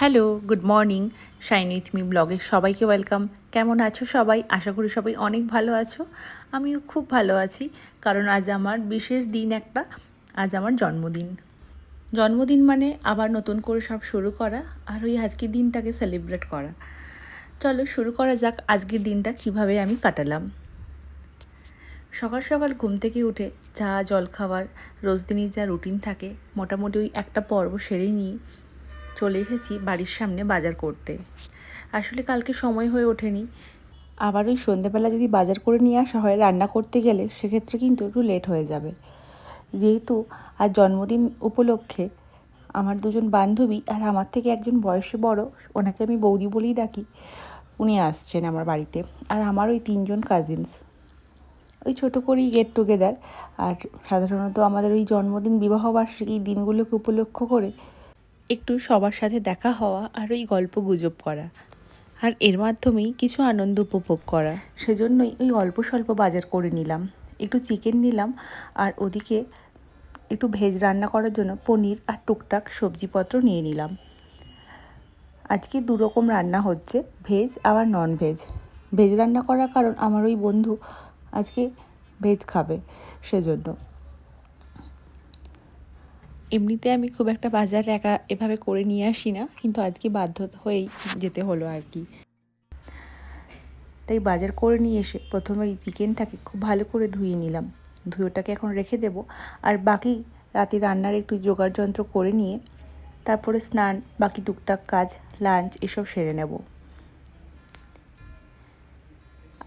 Hello good morning shine with me ব্লগে সবাইকে welcome কেমন আছো সবাই? আশা করি সবাই অনেক ভালো আছো। আমিও খুব ভালো আছি, কারণ আজ আমার বিশেষ দিন একটা, আজ আমার জন্মদিন। জন্মদিন মানে আবার নতুন করে সব শুরু করা আর ওই আজকের দিনটাকে সেলিব্রেট করা। চলো শুরু করা যাক আজকের দিনটা কীভাবে আমি কাটালাম। সকাল সকাল ঘুম থেকে উঠে চা জল খাওয়ার রোজ দিনই যা রুটিন থাকে, মোটামুটি ওই একটা পর্ব সেরে নিয়ে চলে এসেছি বাড়ির সামনে বাজার করতে। আসলে কালকে সময় হয়ে ওঠেনি। আবার ওই সন্ধ্যেবেলা যদি বাজার করে নিয়ে আসা হয় রান্না করতে গেলে সেক্ষেত্রে কিন্তু একটু লেট হয়ে যাবে। যেহেতু আর জন্মদিন উপলক্ষে আমার দুজন বান্ধবী আর আমার থেকে একজন বয়সে বড়, ওনাকে আমি বৌদি বলেই ডাকি, উনি আসছেন আমার বাড়িতে। আর আমার ওই তিনজন কাজিনস ওই ছোটো করেই গেট টুগেদার আর সাধারণত আমাদের ওই জন্মদিন বিবাহবার্ষিকী দিনগুলোকে উপলক্ষ করে একটু সবার সাথে দেখা হওয়া আর ওই গল্প গুজব করা। আর এর মাধ্যমেই কিছু আনন্দ উপভোগ করা। সেজন্যই ওই অল্প স্বল্প বাজার করে নিলাম। একটু চিকেন নিলাম আর ওদিকে একটু ভেজ রান্না করার জন্য পনির আর টুকটাক সবজিপত্র নিয়ে নিলাম। আজকে দু রকম রান্না হচ্ছে ভেজ আবার নন ভেজ ভেজ রান্না করার কারণ আমার ওই বন্ধু আজকে ভেজ খাবে, সেজন্য। এমনিতে আমি খুব একটা বাজার একা এভাবে করে নিয়ে আসি না, কিন্তু আজকে বাধ্য হয়েই যেতে হলো আর কি। তাই বাজার করে নিয়ে এসে প্রথমে এই চিকেনটাকে খুব ভালো করে ধুয়ে নিলাম। ধুয়োটাকে এখন রেখে দেব, আর বাকি রাতে রান্নার একটু জোগাড় যন্ত্র করে নিয়ে তারপরে স্নান, বাকি টুকটাক কাজ, লাঞ্চ এসব সেরে নেব।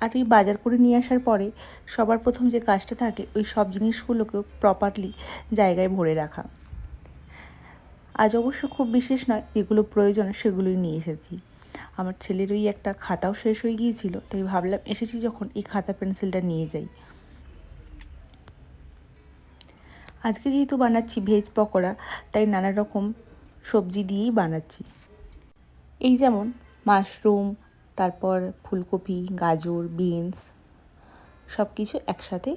আর ওই বাজার করে নিয়ে আসার পরে সবার প্রথম যে কাজটা থাকে, ওই সব জিনিসগুলোকে প্রপারলি জায়গায় ভরে রাখা। আজ অবশ্য খুব বিশেষ নয়, যেগুলো প্রয়োজন সেগুলোই নিয়ে এসেছি। আমার ছেলের ওই একটা খাতাও শেষ হয়ে গিয়েছিল, তাই ভাবলাম এসেছি যখন এই খাতা পেন্সিলটা নিয়ে যাই। আজকে যেহেতু বানাচ্ছি ভেজ পকোড়া, তাই নানা রকম সবজি দিয়েই বানাচ্ছি। এই যেমন মাশরুম, তারপর ফুলকপি, গাজর, বিনস সব কিছু একসাথে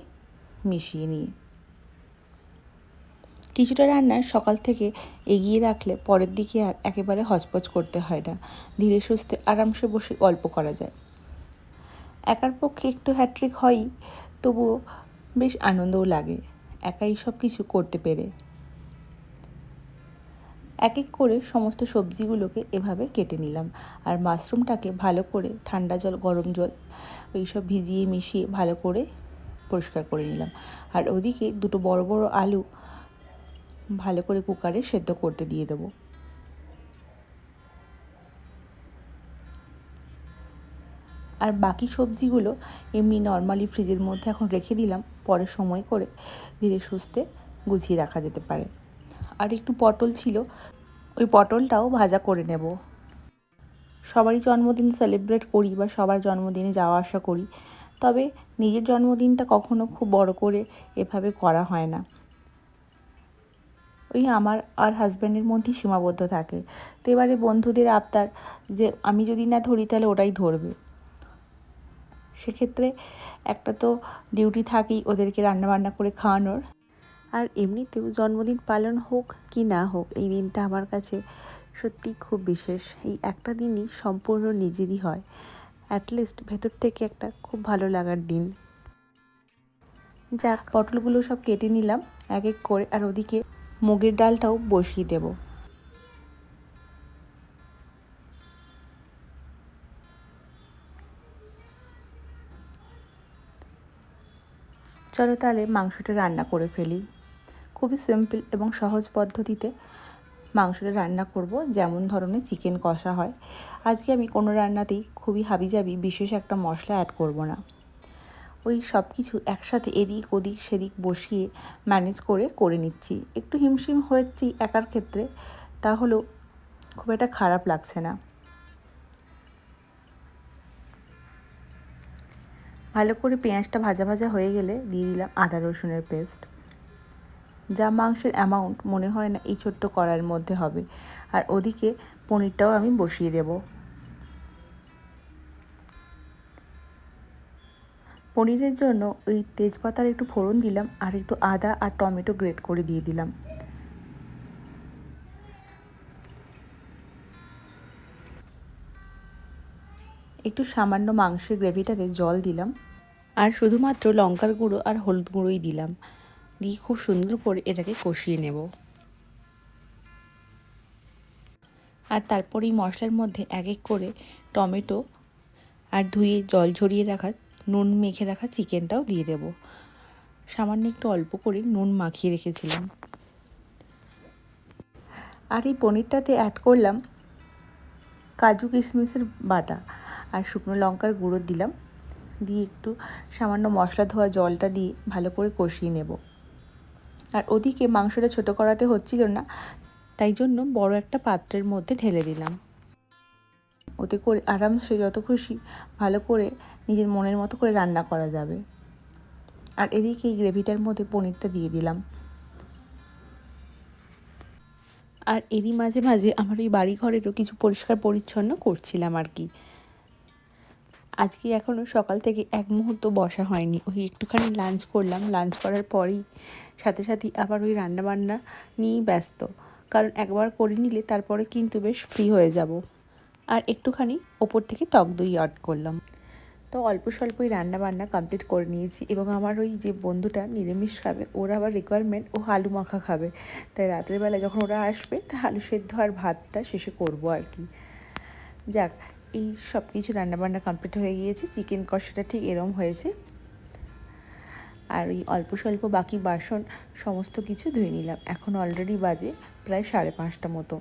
মিশিয়ে নিয়ে কিছুটা রান্না সকাল থেকে এগিয়ে রাখলে পরের দিকে আর একেবারে হচপচ করতে হয় না। ধীরে সুস্থে আরামসে বসে গল্প করা যায়। একার পক্ষে একটু হ্যাট্রিক হয়ই, তবুও বেশ আনন্দও লাগে একাই সব কিছু করতে পেরে। এক এক করে সমস্ত সবজিগুলোকে এভাবে কেটে নিলাম আর মাশরুমটাকে ভালো করে ঠান্ডা জল, গরম জল ওইসব ভিজিয়ে মিশিয়ে ভালো করে পরিষ্কার করে নিলাম। আর ওদিকে দুটো বড় বড় আলু ভালো করে কুকারে সেদ্ধ করতে দিয়ে দেবো। আর বাকি সবজিগুলো এমনি নর্মালি ফ্রিজের মধ্যে এখন রেখে দিলাম, পরে সময় করে ধীরে সুস্থে গুছিয়ে রাখা যেতে পারে। আর একটু পটল ছিল, ওই পটলটাও ভাজা করে নেব। সবারই জন্মদিন সেলিব্রেট করি বা সবার জন্মদিনে যাওয়া আসা করি, তবে নিজের জন্মদিনটা কখনো খুব বড় করে এভাবে করা হয় না। ওই আমার আর হাজব্যান্ডের মধ্যেই সীমাবদ্ধ থাকে। তো এবারে বন্ধুদের আবদার যে আমি যদি না ধরি তাহলে ওটাই ধরবে। সেক্ষেত্রে একটা তো ডিউটি থাকেই ওদেরকে রান্নাবান্না করে খাওয়ানোর। আর এমনিতেও জন্মদিন পালন হোক কি না হোক, এই দিনটা আমার কাছে সত্যি খুব বিশেষ। এই একটা দিনই সম্পূর্ণ নিজেরই হয়। অ্যাটলিস্ট ভেতর থেকে একটা খুব ভালো লাগার দিন। যাক, পটলগুলো সব কেটে নিলাম, এক এক করে। আর ওদিকে মুগের ডালটাও বসিয়ে দেব। চলো তাহলে মাংসটা রান্না করে ফেলি। খুবই সিম্পল এবং সহজ পদ্ধতিতে মাংসটা রান্না করব, যেমন ধরনের চিকেন কষা হয়। আজকে আমি কোনো রান্নাতেই খুবই হাবিজাবি বিশেষ একটা মশলা অ্যাড করব না। ওই সব কিছু একসাথে এদিক ওদিক সেদিক বসিয়ে ম্যানেজ করে করে নিচ্ছি। একটু হিমশিম হয়েছি একার ক্ষেত্রে তা হলেও খুব একটা খারাপ লাগছে না। ভালো করে পেঁয়াজটা ভাজা ভাজা হয়ে গেলে দিয়ে দিলাম আদা রসুনের পেস্ট যা মাংসের অ্যামাউন্ট মনে হয় না এই ছোট্ট কড়াইয়ের মধ্যে হবে। আর ওদিকে পনিরটাও আমি বসিয়ে দেবো। পনিরের জন্য ওই তেজপাতার একটু ফোড়ন দিলাম আর একটু আদা আর টমেটো গ্রেট করে দিয়ে দিলাম। একটু সামান্য মাংসের গ্রেভিটাতে জল দিলাম আর শুধুমাত্র লঙ্কার গুঁড়ো আর হলুদ গুঁড়োই দিলাম। দিয়ে খুব সুন্দর করে এটাকে কষিয়ে নেব। আর তারপর এই মশলার মধ্যে এক এক করে টমেটো আর ধুয়ে জল ঝরিয়ে রাখা নুন মেখে রাখা চিকেনটাও দিয়ে দেব। সামান্য একটু অল্প করে নুন মাখিয়ে রেখেছিলাম। আর এই পনিরটাতে অ্যাড করলাম কাজু কিশমিশের বাটা আর শুকনো লঙ্কার গুঁড়ো দিলাম। দিয়ে একটু সামান্য মশলা ধোয়া জলটা দিয়ে ভালো করে কষিয়ে নেব। আর ওদিকে মাংসটা ছোটো করাতে হচ্ছিল না, তাই জন্য বড় একটা পাত্রের মধ্যে ঢেলে দিলাম। ওতে করে আরামসে যত খুশি ভালো করে নিজের মনের মতো করে রান্না করা যাবে। আর এদিকে এই গ্রেভিটার মধ্যে পনিরটা দিয়ে দিলাম। আর এরই মাঝে মাঝে আমার ওই বাড়ি ঘরেরও কিছু পরিষ্কার পরিচ্ছন্ন করছিলাম আর কি। আজকে এখনও সকাল থেকে এক মুহূর্ত বসা হয়নি। ওই একটুখানি লাঞ্চ করলাম। লাঞ্চ করার পরেই সাথে সাথে আবার ওই রান্নাবান্না নিয়েই ব্যস্ত। কারণ একবার করে নিলে তারপরে কিন্তু বেশ ফ্রি হয়ে যাব। আর একটুখানি ওপর থেকে টক দই অ্যাড করলাম। তো অল্প স্বল্পই রান্না বান্না কমপ্লিট করে নিয়েছি এবং আমার ওই যে বন্ধুটা নিরামিষ খাবে, ওরা আবার রিকোয়ারমেন্ট ও আলু মাখা খাবে। তাই রাতের বেলা যখন ওরা আসবে, তা আলু সেদ্ধ আর ভাতটা শেষে করব আর কি। যাক, এই সব কিছু রান্নাবান্না কমপ্লিট হয়ে গিয়েছে চিকেন কষাটা ঠিক এরম হয়েছে। আর ওই অল্প স্বল্প বাকি বাসন সমস্ত কিছু ধুয়ে নিলাম। এখন অলরেডি বাজে প্রায় সাড়ে পাঁচটা মতো।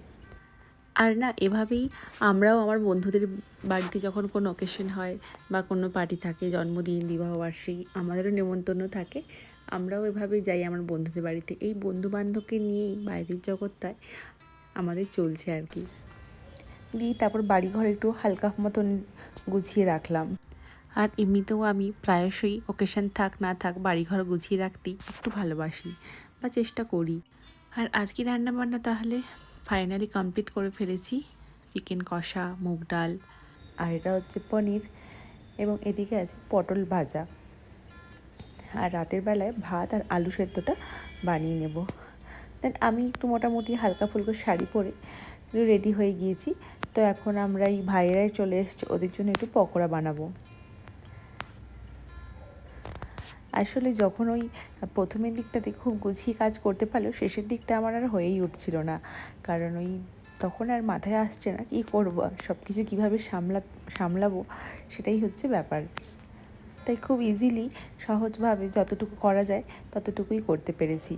আর না, এভাবেই আমরাও আমার বন্ধুদের বাড়িতে যখন কোনো অকেশন হয় বা কোনো পার্টি থাকে, জন্মদিন বিবাহবার্ষিকী আমাদেরও নেমন্তন্ন থাকে, আমরাও এভাবেই যাই আমার বন্ধুদের বাড়িতে। এই বন্ধুবান্ধবকে নিয়েই বাইরের জগৎটায় আমাদের চলছে আর কি। দিয়ে তারপর বাড়িঘর একটু হালকা মতন গুছিয়ে রাখলাম। আর এমনিতেও আমি প্রায়শই ওকেশন থাক, না থাক, বাড়িঘর গুছিয়ে রাখতেই একটু ভালোবাসি বা চেষ্টা করি। আর আজকে রান্নাবান্না তাহলে ফাইনালি কমপ্লিট করে ফেলেছি। চিকেন কষা, মুগ ডাল। আর এটা হচ্ছে পনির এবং এদিকে আছে পটল ভাজা। আর রাতের বেলায় ভাত আর আলু সেদ্ধটা বানিয়ে নেব। দেন আমি একটু মোটামুটি হালকা ফুলকো শাড়ি পরে রেডি হয়ে গিয়েছি। তো এখন আমরা এই ভাইয়েরাই চলে এসছে, ওদের জন্য একটু পকোড়া বানাবো। আসলে যখন ওই প্রথমের দিকটাতে খুব গুছিয়ে কাজ করতে পারলেও শেষের দিকটা আমার আর হয়েই উঠছিল না। কারণ ওই তখন আর মাথায় আসছে না কী করব সব কিছু কীভাবে সামলা, সামলাবো সেটাই হচ্ছে ব্যাপার। তাই খুব ইজিলি সহজভাবে যতটুকু করা যায় ততটুকুই করতে পেরেছি।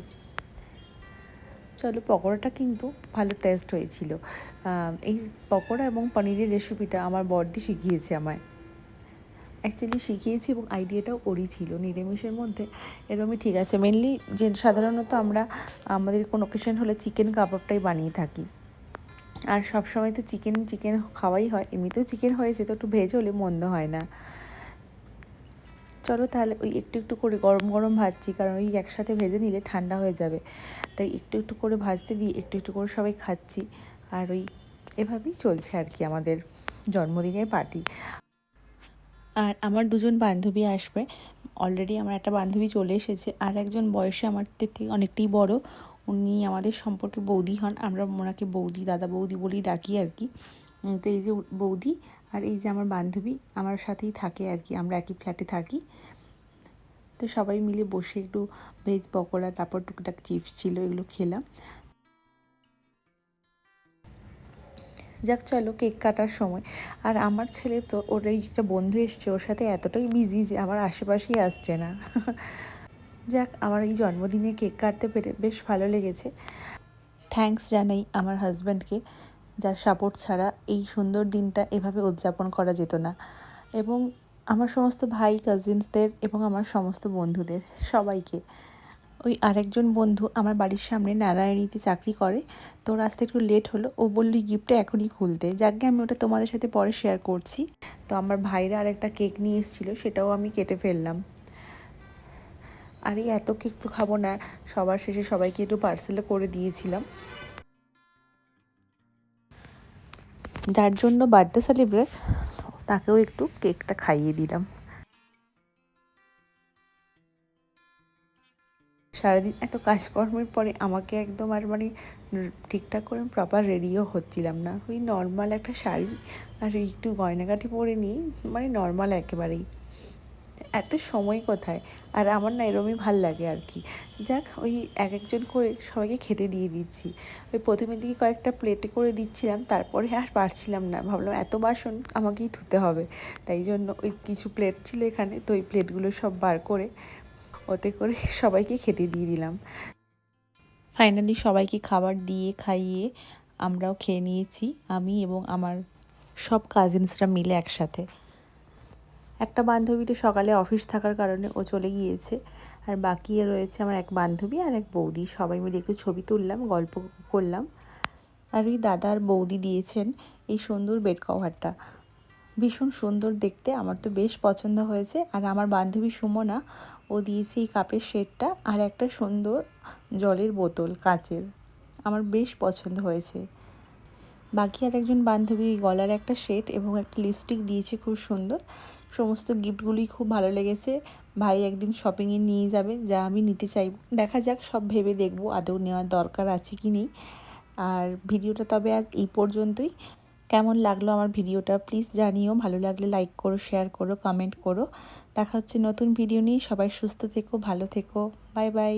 চলো পকোড়াটা কিন্তু ভালো টেস্ট হয়েছিল। এই পকোড়া এবং পনিরের রেসিপিটা আমার বর্দি শিখিয়েছে আমায়। অ্যাকচুয়ালি শিখিয়েছি এবং আইডিয়াটাও ওরই ছিল নিরামিষের মধ্যে। এরকমই ঠিক আছে। মেনলি যে সাধারণত আমরা, আমাদের কোনো অকেশন হলে চিকেন কাবাবটাই বানিয়ে থাকি। আর সব সময় তো চিকেন চিকেন খাওয়াই হয়। এমনিতেও চিকেন হয়েছে তো একটু ভেজ হলে মন্দ হয় না। চলো তাহলে ওই একটু একটু করে গরম গরম ভাজছি, কারণ ওই একসাথে ভেজে নিলে ঠান্ডা হয়ে যাবে। তাই একটু একটু করে ভাজতে দিয়ে একটু একটু করে সবাই খাচ্ছি। আর ওই এভাবেই চলছে আর কি আমাদের জন্মদিনের পার্টি আর আমার দুজন বান্ধবী আসবে। অলরেডি আমার একটা বান্ধবী চলে এসেছে আর একজন বয়সে আমার থেকে অনেকটাই বড়। উনি আমাদের সম্পর্কে বৌদি হন, আমরা ওনাকে বৌদি, দাদা বৌদি বলেই ডাকি আর কি। তো এই যে বৌদি আর এই যে আমার বান্ধবী আমার সাথেই থাকে আর কি, আমরা একই ফ্ল্যাটে থাকি। তো সবাই মিলে বসে একটু ভেজ পকোড়া, তারপর টুকটাক চিপস ছিল, এগুলো খেলাম। যাক, চলো কেক কাটার সময়। আর আমার ছেলে তো, ওর একটা বন্ধু এসছে, ওর সাথে এতটাই বিজি যে আমার আশেপাশেই আসছে না। যাক, আমার এই জন্মদিনে কেক কাটতে পেরে বেশ ভালো লেগেছে। থ্যাংকস জানাই আমার হাজব্যান্ডকে যার সাপোর্ট ছাড়া এই সুন্দর দিনটা এভাবে উদযাপন করা যেত না। এবং আমার সমস্ত ভাই কাজিনসদের এবং আমার সমস্ত বন্ধুদের সবাইকে। ওই আরেকজন বন্ধু আমার বাড়ির সামনে নারায়ণীতে চাকরি করে। তো আসতে একটু লেট হলো। ও বলল গিফটটা এখনই খুলতে যাকে আমি ওটা তোমাদের সাথে পরে শেয়ার করছি। তো আমার ভাইরা আর একটা কেক নিয়ে এসেছিল, সেটাও আমি কেটে ফেললাম। আর, এত কেক তো খাব না। সবার শেষে সবাইকে একটু পার্সেলে করে দিয়েছিলাম। যার জন্য বার্থডে সেলিব্রেট তাকেও একটু কেকটা খাইয়ে দিলাম। সারাদিন এত কাজকর্মের পরে আমাকে একদম আর মানে ঠিকঠাক করে প্রপার রেডিও হচ্ছিলাম না। ওই নর্মাল একটা শাড়ি আর একটু গয়নাগাটি পরে নিই মানে নর্মাল একেবারেই। এত সময় কোথায়? আর আমার না এরমই ভালো লাগে আর কি। যাক, ওই এক একজন করে সবাইকে খেতে দিয়ে দিচ্ছি। ওই প্রথমের দিকে কয়েকটা প্লেটে করে দিচ্ছিলাম, তারপরে আর পারছিলাম না। ভাবলাম এত বাসন আমাকেই ধুতে হবে। তাই জন্য ওই কিছু প্লেট ছিল এখানে, তো ওই প্লেটগুলো সব বার করে ওতে করে সবাইকে খেতে দিয়ে দিলাম। ফাইনালি সবাইকে খাবার দিয়ে খাইয়ে আমরাও খেয়ে নিয়েছি, আমি এবং আমার সব কাজিনসরা মিলে একসাথে। একটা বান্ধবী তো সকালে অফিস থাকার কারণে ও চলে গিয়েছে, আর বাকি রয়েছে আমার এক বান্ধবী আর এক বৌদি। সবাই মিলে একটু ছবি তুললাম, গল্প করলাম। আর ওই দাদা আর বৌদি দিয়েছেন এই সুন্দর বেড কভারটা ভীষণ সুন্দর দেখতে, আমার তো বেশ পছন্দ হয়েছে। আর আমার বান্ধবী সুমনা ও দিয়েছে এই কাপের সেটটা আর একটা সুন্দর জলের বোতল কাচের। আমার বেশ পছন্দ হয়েছে। বাকি আর একজন বান্ধবী গলার একটা সেট এবং একটা লিপস্টিক দিয়েছে খুব সুন্দর। সমস্ত গিফটগুলি খুব ভালো লেগেছে। ভাই একদিন শপিংয়ে নিয়ে যাবে, যা আমি নিতে চাইব দেখা যাক, সব ভেবে দেখব আদৌ নেওয়ার দরকার আছে কি নেই। আর ভিডিওটা তবে আজ এই পর্যন্তই। কেমন লাগল আমার ভিডিওটা প্লিজ জানিও। ভালো লাগলে লাইক করো শেয়ার করো কমেন্ট করো। দেখা হচ্ছে নতুন ভিডিও নিয়ে। সবাই সুস্থ থেকো, ভালো থেকো। Bye bye